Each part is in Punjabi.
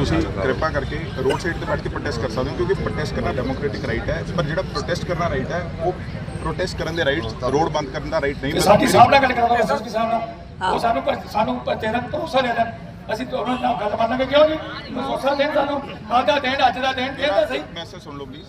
ਤੁਸੀਂ ਕਿਰਪਾ ਕਰਕੇ ਰੋਡ ਸਾਈਡ ਤੇ ਬੈਠ ਕੇ ਪ੍ਰੋਟੈਸਟ ਕਰ ਸਕਦੇ ਹੋ ਕਿਉਂਕਿ ਪ੍ਰੋਟੈਸਟ ਕਰਨਾ ਡੈਮੋਕ੍ਰੈਟਿਕ ਰਾਈਟ ਹੈ ਪਰ ਜਿਹੜਾ ਪ੍ਰੋਟੈਸਟ ਕਰਨਾ ਰਾਈਟ ਹੈ ਉਹ ਪ੍ਰੋਟੈਸਟ ਕਰਨ ਦੇ ਰਾਈਟ ਰੋਡ ਬੰਦ ਕਰਨ ਦਾ ਰਾਈਟ ਨਹੀਂ ਤੇ ਸਾਡੀ ਸਾਹਿਬ ਨਾਲ ਗੱਲ ਕਰਾਓ ਐਸਐਸਪੀ ਸਾਹਿਬ ਨਾਲ। ਉਹ ਸਾਨੂੰ ਸਾਨੂੰ ਦਾ ਭਰੋਸਾ ਦੇ ਦੇਣ। ਅਸੀਂ ਤੁਹਾਨੂੰ ਨਾਲ ਗੱਲ ਮੰਨਾਂਗੇ ਕਿਉਂ ਨਹੀਂ ਭਰੋਸਾ ਦੇਣ ਸਾਨੂੰ ਕੱਲ੍ਹ ਦਾ ਦਿਨ ਅੱਜ ਦਾ ਦਿਨ ਇਹ ਤਾਂ ਸਹੀ। ਮੈਸੇਜ ਸੁਣ ਲਓ ਪਲੀਜ਼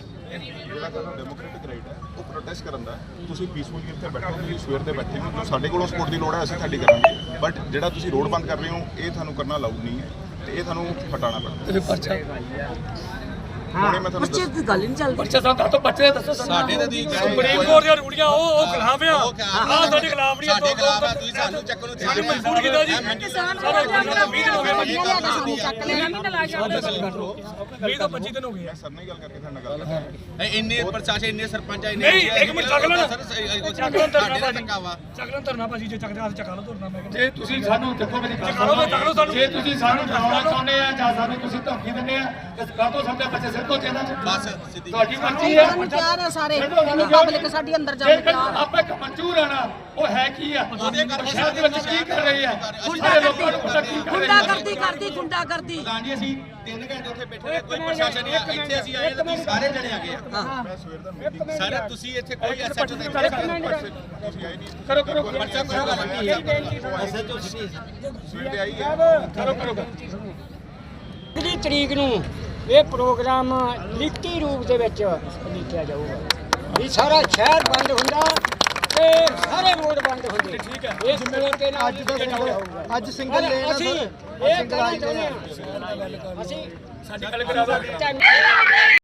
ਜਿਹੜਾ ਤੁਹਾਨੂੰ ਡੈਮੋਕ੍ਰੈਟਿਕ ਰਾਈਟ ਹੈ ਉਹ ਪ੍ਰੋਟੈਸਟ ਕਰਨ ਦਾ ਹੈ। ਤੁਸੀਂ ਪੀਸਫੁਲੀ ਇੱਥੇ ਬੈਠੋ ਤੁਸੀਂ ਸਵੇਰ ਦੇ ਬੈਠੇ ਹੋ ਸਾਡੇ ਕੋਲੋਂ ਸਪੋਰਟ ਦੀ ਲੋੜ ਹੈ ਅਸੀਂ ਤੁਹਾਡੀ ਕਰਾਂਗੇ। ਬਟ ਜਿਹੜਾ ਤੁਸੀਂ ਰੋਡ ਬੰਦ ਕਰ ਰਹੇ ਹੋ ਇਹ ਤੁਹਾਨੂੰ ਕਰਨਾ ਅਲਾਉਡ ਨਹੀਂ ਹੈ। ਤੇ ਇਹ ਤੁਹਾਨੂੰ ਹਟਾਉਣਾ ਪੈਣਾ ਤੇ ਫਿਰ ਪਰਚਾ। ਹੁਣੇ ਮੈਂ ਤੁਹਾਨੂੰ ਬੱਚੇ ਦੱਸ ਦੀ ਗੱਲ ਹੀ ਨਹੀਂ ਚੱਲਦੀ। ਪਰਚਾ ਸਾਹਿਬ ਦੱਸੋ ਬੱਚੇ ਦੱਸੋ ਸਾਡੇ ਤੇ ਦੀ ਸੁਪਰੀਮ ਕੋਰਟ ਦੀਆਂ ਰੂੜੀਆਂ ਉਹ ਉਹ ਖਿਲਾਫ ਆ। ਆਹ ਸਾਡੇ ਖਿਲਾਫ ਨਹੀਂ ਸਾਡੇ ਖਿਲਾਫ ਆ। ਤੁਸੀਂ ਸਾਨੂੰ ਚੱਕਣ ਨੂੰ ਸਾਡੇ ਮਜਬੂਰ ਕੀਤਾ ਜੀ। ਸਾਡੇ ਕੋਲ 20 ਦਿਨ ਹੋ ਗਏ ਭਾਜੀ ਚੱਕ ਲੈਣਾ ਮਹੀਨਾ ਲਾ ਜਾਂਦੇ 20 ਤੋਂ 25 ਦਿਨ ਹੋ ਗਏ ਆ। ਸਰ ਨਾਲ ਹੀ ਗੱਲ ਕਰਕੇ ਤੁਹਾਡੇ ਨਾਲ ਗੱਲ ਕਰਾਂਗਾ ਇੰਨੇ ਪ੍ਰਸ਼ਾਸਨ ਇੰਨੇ ਸਰਪੰਚ ਇੰਨੇ ਨਹੀਂ ਇੱਕ ਮਿੰਟ ਚੱਕ ਲੈਣਾ। ਚੱਕ ਲੈਣ ਧਰਨਾ ਸਾਡੇ ਦਾ ਭਾਜੀ। ਧੱਕਾ ਵਾ। ਚੱਕ ਲੈਣ ਧਰਨਾ ਭਾਜੀ ਜੇ ਚੱਕਦੇ ਹੱਥ ਚੱਕਾ ਲਓ ਧਰਨਾ ਮੈਂ ਜੇ ਤੁਸੀਂ ਸਾਨੂੰ ਦੇਖੋ ਮੇਰੀ ਗੱਲ ਚੱਕ ਲਓ ਚੱਕ ਲਓ ਸਾਨੂੰ। ਜੇ ਤੁਸੀਂ ਸਾਨੂੰ ਡਰਾਉਣਾ ਚਾਹੁੰਦੇ ਆ ਜਾਂ ਸਾਨੂੰ ਤੁਸੀਂ ਧਮਕੀ ਦਿੰਦੇ ਆ ਤੇ ਕਾਹਤੋਂ ਸਮਝਿਆ ਬੱਚੇ ਸਿਰ ਤੋਂ ਚੇਨਾ ਬਸ ਸਿੱਧੀ ਤੁਹਾਡੀ ਮਰਜ਼ੀ ਹੈ ਸਾਨੂੰ ਤਿਆਰ ਆ ਸਾਰੇ। ਇੰਨੀ ਪਬਲਿਕ ਸਾਡੀ ਅੰਦਰ ਜਾਣ ਨੂੰ ਤਿਆਰ ਆ। ਆਪਾਂ ਇੱਕ ਮਨਜ਼ੂਰ ਆਣਾ ਉਹ ਹੈ ਕੀ ਆ? ਸ਼ਹਿਰ ਦੇ ਵਿੱਚ ਕੀ ਕਰ ਰਹੀ ਹੈ ਸਾਰੇ ਲੋਕਾਂ ਨੂੰ ਪਤਾ ਕੀ ਕਰ ਰਹੀ ਗੁੰਡਾ ਹੈ ਕਰਦੀ ਕਰਦੀ ਗੁੰਡਾ ਕਰਦੀ। ਪ੍ਰਧਾਨ ਜੀ ਅਸੀਂ 3 ਘੰਟੇ ਉੱਥੇ ਬੈਠੇ ਰਹੇ ਕੋਈ ਪ੍ਰਸ਼ਾਸਨ ਨਹੀਂ ਆ। ਇੱਥੇ ਅਸੀਂ ਆਏ ਤਾਂ ਤੁਸੀਂ ਸਾਰੇ ਜਣੇ ਆ ਗਏ ਆ। ਦਾ ਸਾਰੇ ਤੁਸੀਂ ਇੱਥੇ ਕੋਈ ਐਸਐਚਓ ਨਹੀਂ ਤੁਸੀਂ ਆਏ ਨਹੀਂ ਕਰੋ ਕਰੋ ਪਰਚਾ ਕੋਈ ਗੱਲ ਨਹੀਂ ਹੈ। ਸਵੇਰ ਦੇ ਆਈ ਹੈ। ਕਰੋ ਕਰੋ। ਅਗਲੀ ਤਰੀਕ ਨੂੰ ਇਹ ਪ੍ਰੋਗਰਾਮ ਲਿਖਤੀ ਰੂਪ ਦੇ ਵਿੱਚ ਲਿਖਿਆ ਜਾਊਗਾ। ਵੀ ਸਾਰਾ ਸ਼ਹਿਰ ਬੰਦ ਹੁੰਦਾ। ਠੀਕ ਹੈ। ਇਹ ਅੱਜ ਦਾ ਅੱਜ ਸਿੰਗਲ ਲੇਨ ਅਸੀਂ ਇਹ ਕਹਿਣਾ ਚਾਹੁੰਦੇ ਹਾਂ ਅਸੀਂ ਸਾਡੀ ਗੱਲ ਕਰਾ